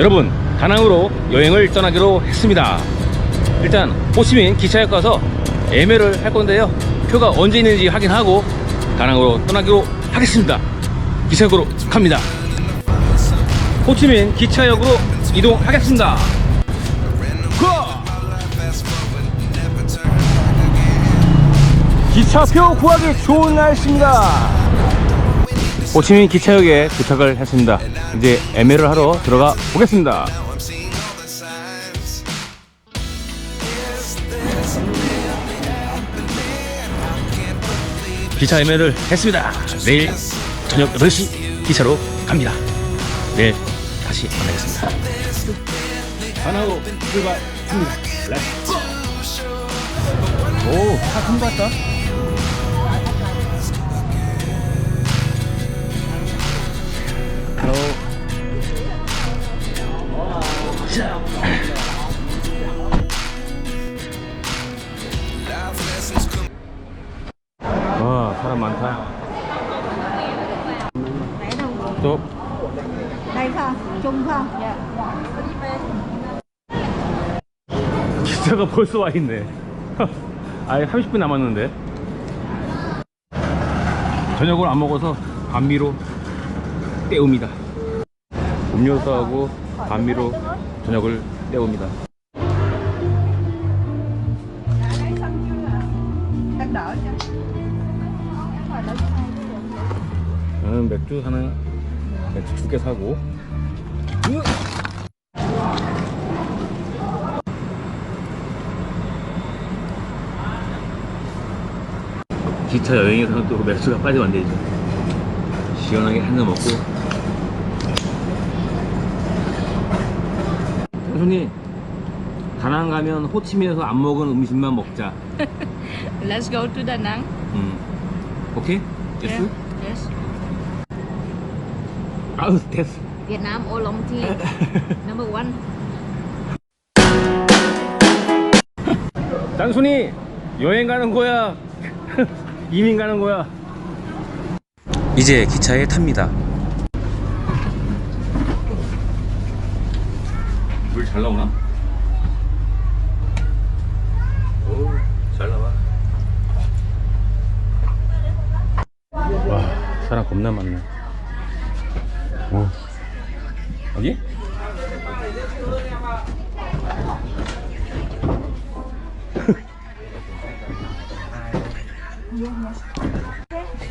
여러분 다낭으로 여행을 떠나기로 했습니다. 일단 호치민 기차역 가서 예매를 할 건데요. 표가 언제 있는지 확인하고 다낭으로 떠나기로 하겠습니다. 기차역으로 갑니다. 호치민 기차역으로 이동하겠습니다. 고! 기차표 구하기 좋은 날씨입니다. 호치민 기차역에 도착을 했습니다. 이제 예매를 하러 들어가 보겠습니다. 기차 예매를 했습니다. 내일 저녁 8시 기차로 갑니다. 내일 다시 만나겠습니다. 출발합니다. 렛츠 오, 차큰것 같다. 사람 많다. 또 기차가 벌써 와 있네. 아예 30분 남았는데. 저녁을 안 먹어서 반미로 때웁니다. 음료수하고 반미로 저녁을 때웁니다. 저는 맥주 하나, 맥주 두 개 사고. 기차 여행에서는 또 맥주가 빠지면 안 되죠. 시원하게 한 잔 먹고. 손님, 다낭 가면 호치민에서 안 먹은 음식만 먹자. Let's go to Da Nang. 음. 오케이? 예스? Yeah. Yes. 아우, 됐어. Vietnam Oolong tea. Number one. 짠순이 여행 가는 거야 이민 가는 거야 이제 기차에 탑니다 물 잘 나오나? 오 잘 나와 와 사람 겁나 많네 오. 여기?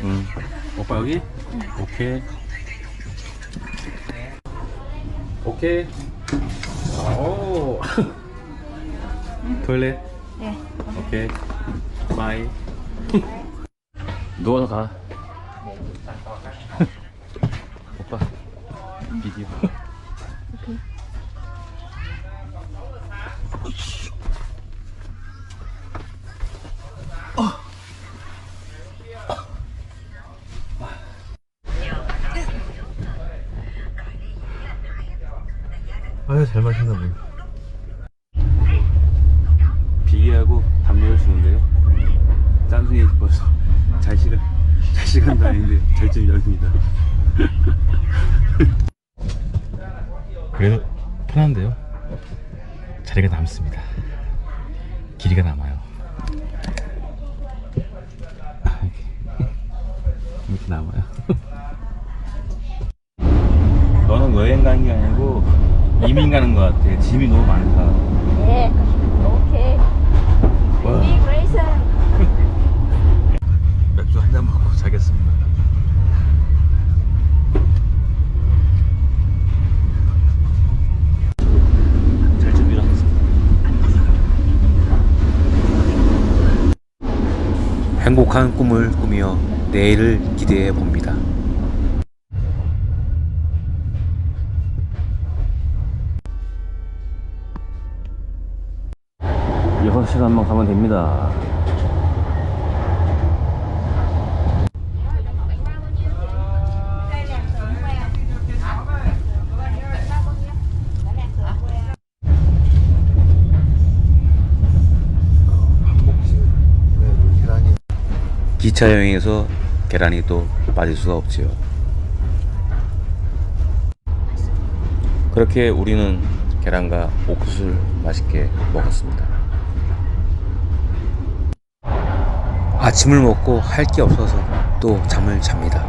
응. 오빠 여기? 오케이. 오케이. 오. 토일렛. 네. 오케이. 바이. 누워서 가. 오빠. 비디오. 아유 잘 마신다 물 비계하고 담요를 주는데요. 짠순이 벌써 잘 시간 잘 시간도 아닌데 절정이 열립니다 그래도 편한데요 자리가 남습니다 길이가 남아요 이렇게 남아요 너는 여행 가는 게 아니고 이민 가는 것 같아. 짐이 너무 많다. Yeah. Okay. 와, Big reason. 맥주 한 잔 먹고 자겠습니다. 잘 준비를 하겠습니다. 행복한 꿈을 꾸며 내일을 기대해 봅니다. 6시간만 가면 됩니다. 기차 여행에서 계란이 또 빠질 수가 없지요. 그렇게 우리는 계란과 옥수수를 맛있게 먹었습니다. 아침을 먹고 할 게 없어서 또 잠을 잡니다.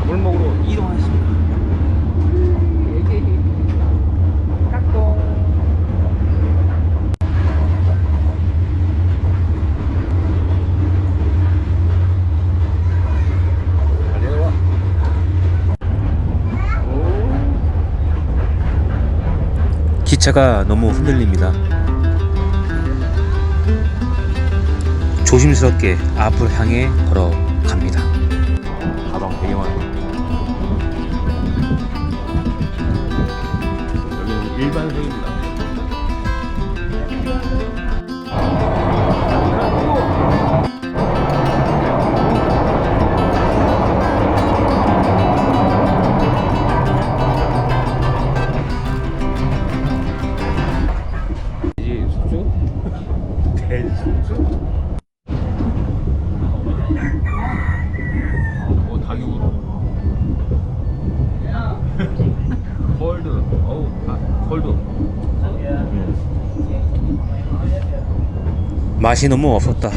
밥을 먹으러 이동하겠습니다. 달려와. 기차가 너무 흔들립니다. 조심스럽게 앞을 향해 걸어갑니다. 가방 많아. 여기는 일반석입니다. 맛이 너무 없었다.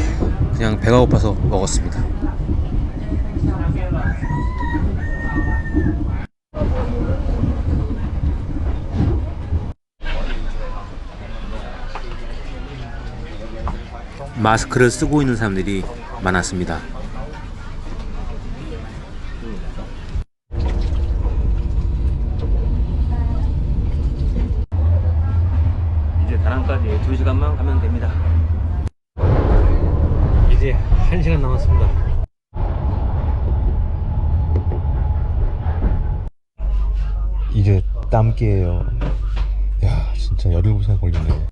그냥 배가 고파서 먹었습니다. 마스크를 쓰고 있는 사람들이 많았습니다. 이제 다낭까지 2시간만 가면 됩니다. 1시간 남았습니다. 이제 땀기예요. 야, 진짜 17시간 걸리네.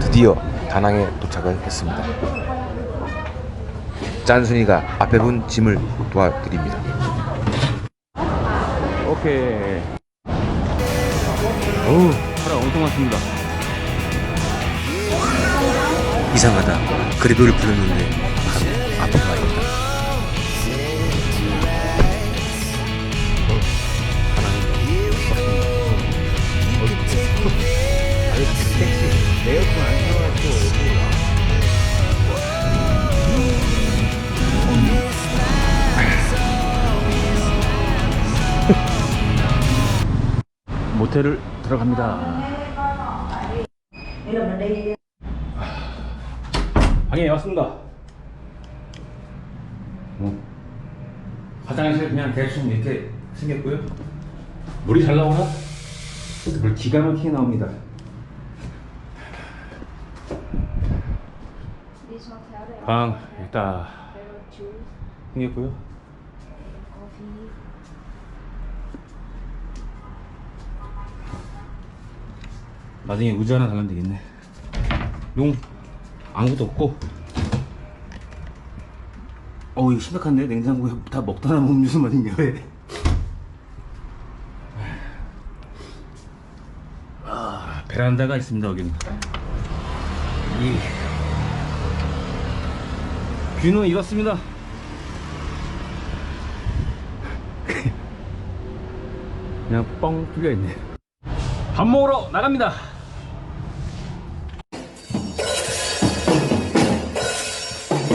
드디어 다낭에 도착을 했습니다. 짠순이가 앞에 분 짐을 도와드립니다. 오케이. 어우, 사람 엄청 많습니다. 이상하다. 그래도를 불렀는데 바로 앞에 가 있다. 모텔을 들어갑니다. 방에 왔습니다. 어. 화장실 그냥 대충 이렇게 생겼고요. 물이 잘 나오나? 물 기가 막히게 나옵니다. 방 일단 생겼고요. 나중에 의자 하나 달라면 되겠네. 용 아무것도 없고. 어 이거 심각한데 냉장고에 다 먹다 남은 음료수만 있냐 왜? 아 베란다가 있습니다 여기는. 이 뷰는 이렇습니다. 그냥 뻥 뚫려 있네. 밥 먹으러 나갑니다.